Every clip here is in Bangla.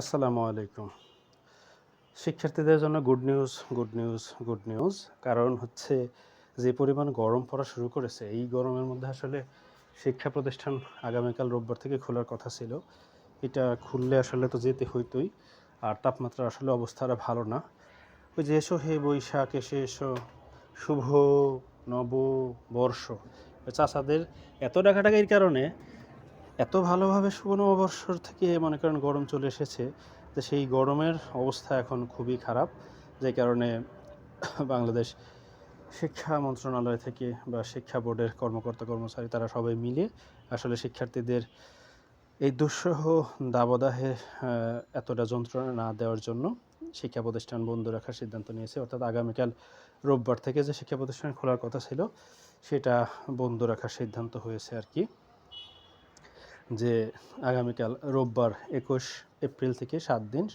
আসসালামু আলাইকুম। শিক্ষার্থীদের জন্য good news good news good news কারণ হচ্ছে যে পরিমাণ গরম পড়া শুরু করেছে, এই গরমের মধ্যে আসলে শিক্ষা প্রতিষ্ঠান আগামীকাল রোববার থেকে খোলার কথা ছিল। এটা খুললে আসলে তো যেতে হইতোই, আর তাপমাত্রা আসলে অবস্থাটা ভালো না। ওই যে এসো হে বৈশাখ, এসে এসো। শুভ নব বর্ষ। চাষাদের এত ডাকাডাকির কারণে এত ভালোভাবে শুভ অবসর থেকে মনে করেন গরম চলে এসেছে যে সেই গরমের অবস্থা এখন খুবই খারাপ, যে কারণে বাংলাদেশ শিক্ষা মন্ত্রণালয় থেকে বা শিক্ষা বোর্ডের কর্মকর্তা কর্মচারী তারা সবাই মিলে আসলে শিক্ষার্থীদের এই দুঃসহ দাবদাহে এতটা যন্ত্রণা না দেওয়ার জন্য শিক্ষা প্রতিষ্ঠান বন্ধ রাখার সিদ্ধান্ত নিয়েছে। অর্থাৎ আগামীকাল রোববার থেকে যে শিক্ষা প্রতিষ্ঠান খোলার কথা ছিল, সেটা বন্ধ রাখার সিদ্ধান্ত হয়েছে আর কি। যে আগামীকাল রোববার একুশ এপ্রিল থেকে সাত দিন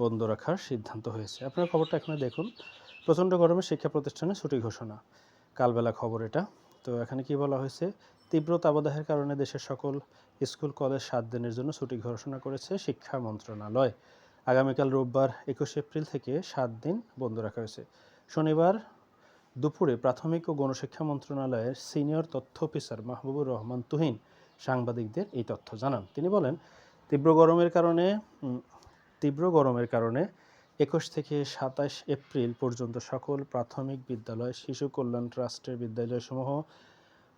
বন্ধ রাখার সিদ্ধান্ত হয়েছে। আপনারা খবরটা এখানে দেখুন। প্রচণ্ড গরমে শিক্ষা প্রতিষ্ঠানে ছুটি ঘোষণা। কালবেলা খবর এটা। তো এখানে কি বলা হয়েছে? তীব্র তাবদাহের কারণে দেশের সকল স্কুল, কলেজ সাত দিনের জন্য ছুটি ঘোষণা করেছে শিক্ষা মন্ত্রণালয়। আগামীকাল রোববার একুশ এপ্রিল থেকে সাত দিন বন্ধ রাখা হয়েছে। শনিবার দুপুরে প্রাথমিক ও গণশিক্ষা মন্ত্রণালয়ের সিনিয়র তথ্য অফিসার মাহবুবুর রহমান তুহিন সাংবাদিকদের এই তথ্য জানান। তিনি বলেন, তীব্র গরমের কারণে তীব্র গরমের কারণে একুশ থেকে সাতাশ এপ্রিল পর্যন্ত সকল প্রাথমিক বিদ্যালয়, শিশু কল্যাণ ট্রাস্টের বিদ্যালয়সমূহ,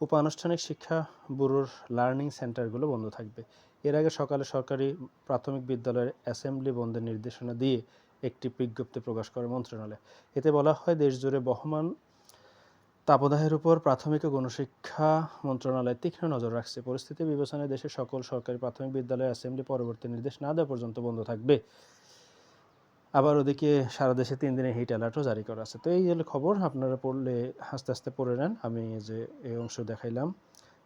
উপানুষ্ঠানিক শিক্ষা ব্যুরোর লার্নিং সেন্টারগুলো বন্ধ থাকবে। এর আগে সকালে সরকারি প্রাথমিক বিদ্যালয়ের অ্যাসেম্বলি বন্ধের নির্দেশনা দিয়ে একটি বিজ্ঞপ্তি প্রকাশ করে মন্ত্রণালয়। এতে বলা হয়, দেশজুড়ে বহমান তাপদাহের উপর প্রাথমিক ও গণশিক্ষা মন্ত্রণালয় তীক্ষ্ণ নজর রাখছে। পরিস্থিতি বিবেচনায় দেশের সকল সরকারি প্রাথমিক বিদ্যালয় অ্যাসেম্বলি পরবর্তী নির্দেশ না দেওয়া পর্যন্ত বন্ধ থাকবে। আবার ওদিকে সারা দেশে তিন দিনের হিট অ্যালার্টও জারি করা আছে। তো এই হলো খবর, আপনারা পড়লে আস্তে আস্তে পড়ে নেন। আমি যে এই অংশ দেখাইলাম,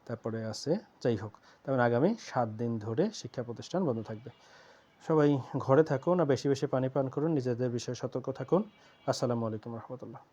তারপরে আছে। যাই হোক তারপরে আগামী সাত দিন ধরে শিক্ষা প্রতিষ্ঠান বন্ধ থাকবে। সবাই ঘরে থাকুন আর বেশি বেশি পানি পান করুন। নিজেদের বিষয়ে সতর্ক থাকুন। আসসালামু আলাইকুম রহমতুল্লাহ।